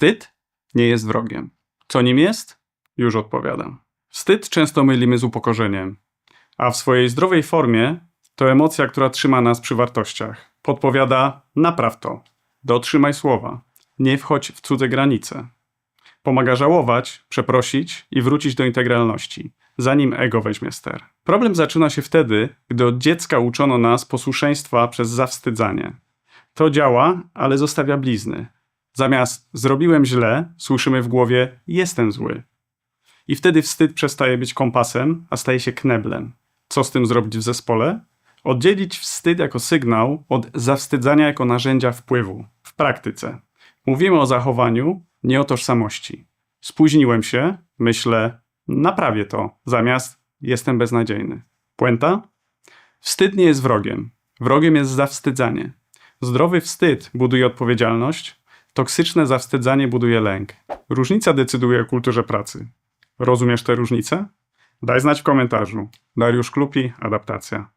Wstyd nie jest wrogiem. Co nim jest? Już odpowiadam. Wstyd często mylimy z upokorzeniem, a w swojej zdrowej formie to emocja, która trzyma nas przy wartościach. Podpowiada: napraw to, dotrzymaj słowa, nie wchodź w cudze granice. Pomaga żałować, przeprosić i wrócić do integralności, zanim ego weźmie ster. Problem zaczyna się wtedy, gdy od dziecka uczono nas posłuszeństwa przez zawstydzanie. To działa, ale zostawia blizny. Zamiast zrobiłem źle, słyszymy w głowie jestem zły. I wtedy wstyd przestaje być kompasem, a staje się kneblem. Co z tym zrobić w zespole? Oddzielić wstyd jako sygnał od zawstydzania jako narzędzia wpływu. W praktyce. Mówimy o zachowaniu, nie o tożsamości. Spóźniłem się, myślę, naprawię to, zamiast jestem beznadziejny. Puenta? Wstyd nie jest wrogiem. Wrogiem jest zawstydzanie. Zdrowy wstyd buduje odpowiedzialność, toksyczne zawstydzanie buduje lęk. Różnica decyduje o kulturze pracy. Rozumiesz tę różnicę? Daj znać w komentarzu. Dariusz Klupi, adaptacja.